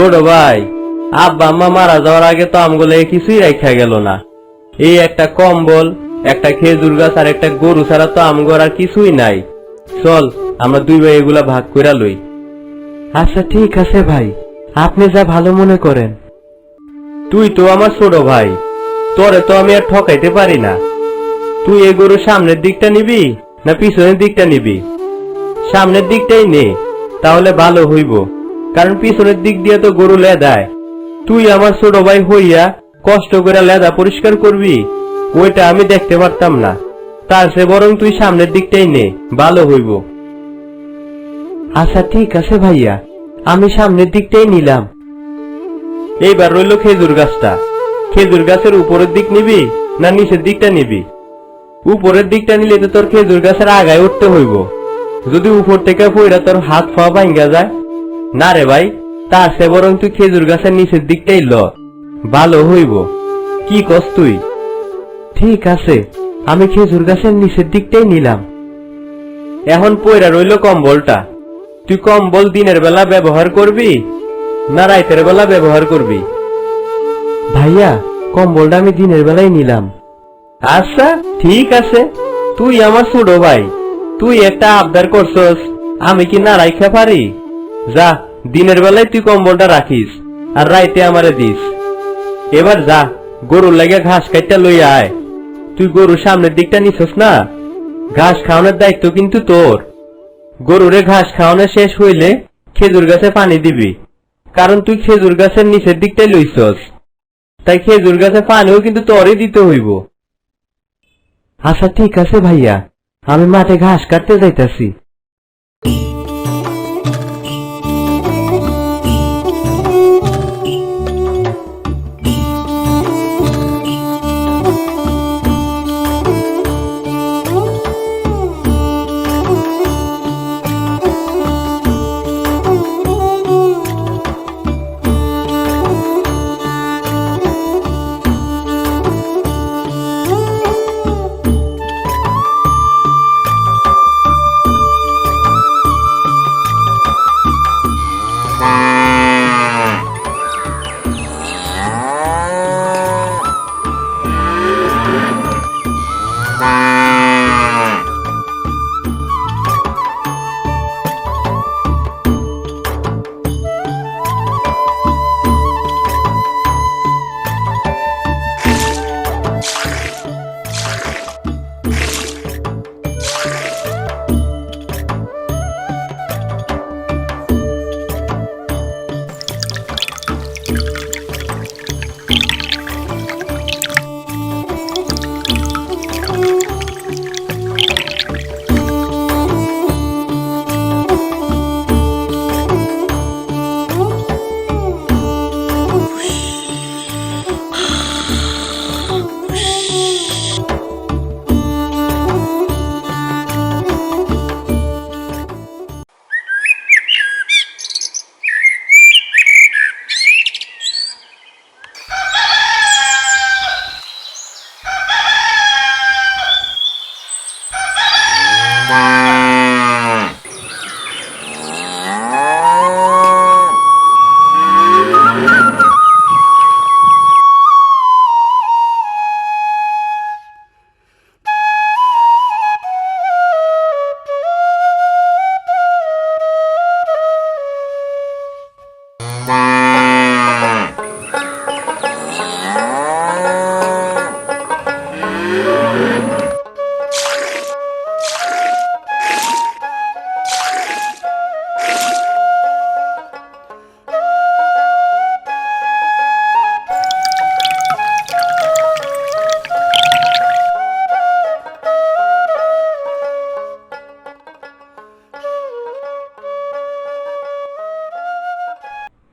ছোট ভাই আব্বা আম্মা মারা যাওয়ার আগে তো আমগুলো কিছুই রাখা গেল না। এই একটা কম্বল একটা খেজুর গাছ আর একটা গরু ছাড়া তো আমগর আর কিছুই নাই। চল আমরা দুই ভাই এগুলা ভাগ করে লই। আচ্ছা ঠিক আছে ভাই। আপনি যা ভালো মনে করেন। তুই তো আমার ছোট ভাই তোরে তো আমি আর ঠকাইতে পারি না। তুই এই গরু সামনের দিকটা নিবি না পিছনের দিকটা নিবি? সামনের দিকটাই নে তাহলে ভালো হইব। কারণ পিছনের দিক দিয়ে তো গরু লেদায়। তুই আমার ছোট ভাই হইয়া কষ্ট করে লেদা পরিষ্কার করবি? ওইটা আমি দেখতে পারতাম না। তার সে বরং তুই সামনের দিকটাই নে, ভালো হইব। আচ্ছা ঠিক আছে ভাইয়া, আমি সামনের দিকটাই নিলাম। এইবার রইল খেজুর গাছটা। খেজুর গাছের উপরের দিক নিবি না নিচের দিকটা নিবি? উপরের দিকটা নিলে তো তোর খেজুর গাছের আগায় উঠতে হইব। যদি উপর থেকে পইরা তোর হাত ফা ভাঙ্গা যায় না রে ভাই তার সে বরং তুই খেজুর গাছের নিচের দিকটাই ল। ভালো হইব। কি কস তুই? ঠিক আছে, আমি খেজুর গাছের নিচের দিকটাই নিলাম। এখন পয়রা রইল কম্বলটা। তুই কম্বল দিনের বেলা ব্যবহার করবি না রাইতের বেলা ব্যবহার করবি? ভাইয়া, কম্বলটা আমি দিনের বেলায় নিলাম। আচ্ছা ঠিক আছে। তুই আমার ছোট ভাই, তুই একটা আবদার করছস, আমি কি না রাইখা পারি? যা, দিনের বেলায় তুই কম্বলটা রাখিস আর রাইতে আমারে দিস। এবার যা, গরুর লাগে ঘাস কাটটা লইয়া আয়। তুই গরুর সামনের দিকটা নিছস না? ঘাস খাওয়ানোর দায়িত্ব কিন্তু তোর। গরুরে ঘাস খাওয়ানো শেষ হইলে খেজুর গাছে পানি দিবি, কারণ তুই খেজুর গাছের নিচের দিকটাই লইছস। তাই খেজুর গাছে পানিও কিন্তু তোরই দিতে হইব। আচ্ছা ঠিক আছে ভাইয়া। আমি মাঠে ঘাস কাটতে যাইতাছি। Música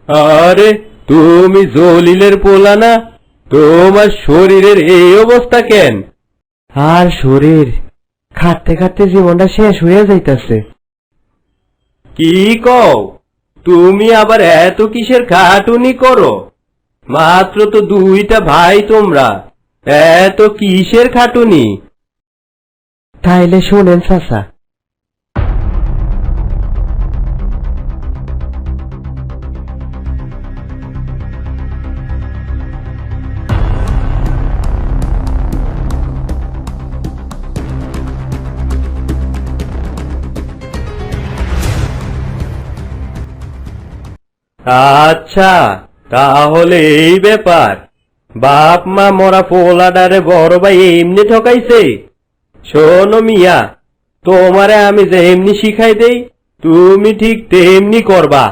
আরে তুমি জলিলের পোলা না তোমার শরীরের এই অবস্থা কেন? আর শরীর খাটতে খাটতে জীবনটা শেষ হয়ে যাইতাছে। কি কও? তুমি আবার এত কিসের খাটুনি করো? মাত্র তো দুইটা ভাই তোমরা এত কিসের খাটুনি? তাইলে শোনেন চাচা আচ্ছা তাহলে এই ব্যাপার। বাপ মা মরা পোলাডারে বড় ভাই এমনি ঠকাইছে। শোনো মিয়া, তোমারে আমি যেমনি শিখাই দেই, তুমি ঠিক তেমনি করবা।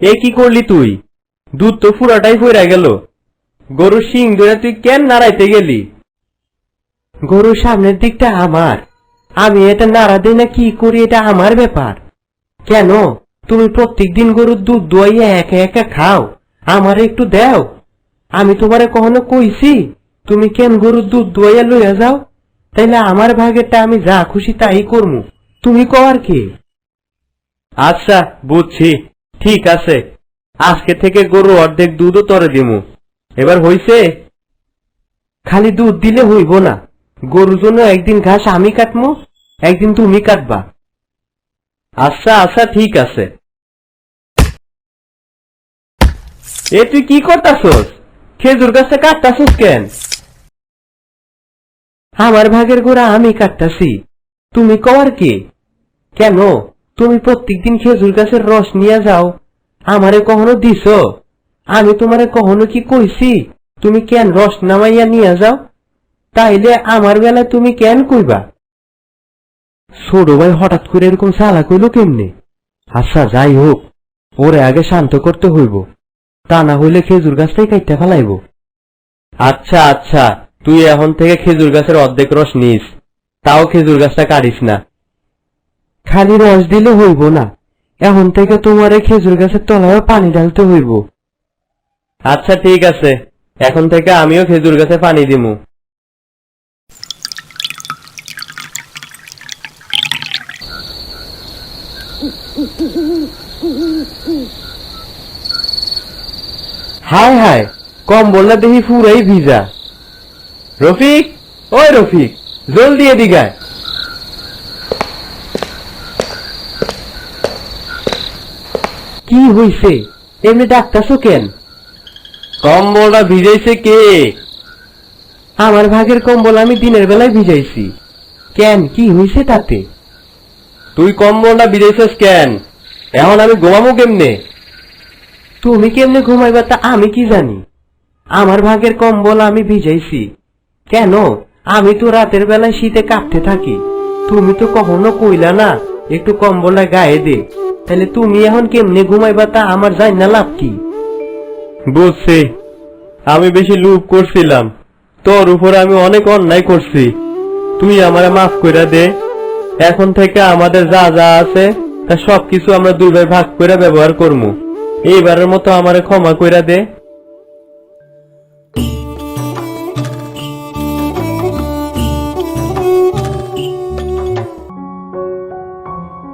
এ কি করলি তুই? দুধ তো পুরাটাই ফইরা গেল। গরুর শিং ধরে তুই কেন নাড়াইতে গেলি? গরুর সামনের দিকটা আমার। আমি এটা নাড়া দিই না, কি করি এটা আমার ব্যাপার। কেন? তুমি প্রত্যেকদিন গরুর দুধ দোয়াইয়া একা একা খাও। আমার একটু দাও। আমি তোমারে কখনো কইছি, তুমি কেন গরুর দুধ দোয়াইয়া লইয়া যাও? তাইলে আমার ভাগেরটা আমি যা খুশি তাই করমু। তুমি কর কি? আচ্ছা বুঝছি। ঠিক আছে। আজকে থেকে গরু অর্ধেক দুধও তরে দিমু। এবার হইছে, খালি দুধ দিলে হইব না। গরুর জন্য একদিন ঘাস আমি কাটমু, একদিন তুমি কাটবা। আচ্ছা আচ্ছা ঠিক আছে। এ তুই কি করতাছস? খেজুর গাছটা কাটতাছস কেন? আমার ভাগের গোড়া আমি কাটতাছি। তুমি কর কি? কেন? তুমি প্রত্যেকদিন খেজুর গাছের রস নিয়ে যাও। আমারে কখনো দিছ? আমি তোমারে কখনো কি কইছি? তুমি কেন রস নামাইয়া নিয়ে যাও? তাইলে আমার বেলায় তুমি কেন কইবা? ছোট ভাই হঠাৎ করে এরকম চালা কইল কেমনে? আচ্ছা যাই হোক, ওরে আগে শান্ত করতে হইব। তা না হইলে খেজুর গাছটাই কাইটা ফেলাইব। আচ্ছা আচ্ছা তুই এখন থেকে খেজুর গাছের অর্ধেক রস নিস। তাও খেজুর গাছটা কাটিস না। খালি রস দিলে হইব না। এখন থেকে তোমার এই খেজুর গাছের তলায় পানি ঢালতে হইব। আচ্ছা ঠিক আছে। এখন থেকে আমিও খেজুর গাছে পানি দিমু। হায় হায় কম বললে দেখি পুরাই ভিজা। রফিক, ওই রফিক, জলদি এদিকায় কি হইছে? এমনি ডাক্তারছো কেন? কম্বলটা ভিজাইছে কে? আমার ভাগের কম্বল আমি দিনের বেলায় ভিজাইছি। কেন? কি হইছে তাতে? তুই কম্বলটা ভিজাইছিস কেন? এখন আমি ঘুমামু কেমনে? তুমি কেমনে ঘুমাইবা তা আমি কি জানি? আমার ভাগের কম্বল আমি ভিজাইছি। কেন? আমি তো রাতের বেলায় শীতে কাঁপতে থাকি। তুমি তো কখনো কইলা না একটু কম্বলটা গায়ে দে। তাহলে তুমি এখন কেমনে ঘুমাইবা তা আমার জানি না লাভ কি। বুঝছি। আমি বেশি লুপ করছিলাম। তোর উপর আমি অনেক অন্যায় করছি। তুই আমারে মাফ করে দে। এখন থেকে আমাদের যা যা আছে, তা সবকিছু আমরা দুই ভাই ভাগ করে ব্যবহার করব এইবারের মতো আমারে ক্ষমা করে দে।